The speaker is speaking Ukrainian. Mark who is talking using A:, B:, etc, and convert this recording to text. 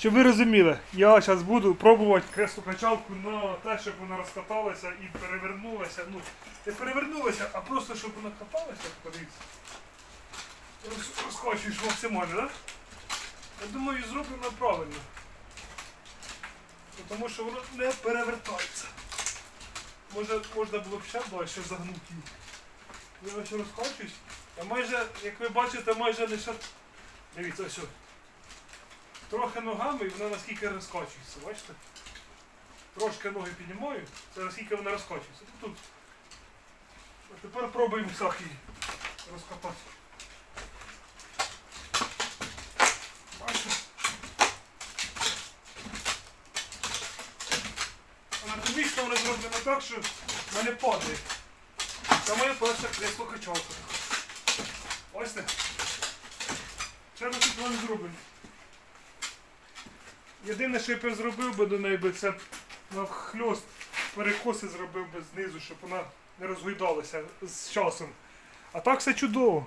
A: Щоб ви розуміли, я зараз буду пробувати кресло качалку на те, щоб вона розкаталася і перевернулася. Ну, не перевернулася, а просто щоб вона каталася, подивіться. Роз, розкочуєш максимально, так? Я думаю, зроблено правильно. Тому що воно не перевертається. Може, можна було б ще далі загнути її. Я ось розкочуюсь. А майже, як ви бачите, майже не ще. Дивіться, ось. Трохи ногами і вона наскільки розкочується, бачите? Трошки ноги піднімаю, це наскільки вона розкочується. Тут. А тепер пробуємо її розкопати. Бачите? Анатомічно вона зроблена так, що в мене падає. Це моє перше кресло качалка. Ось так. Ще на тут вам зроблено. Єдине, що я б зробив би до неї, би це навхльост перекоси зробив би знизу, щоб вона не розгойдалася з часом. А так все чудово.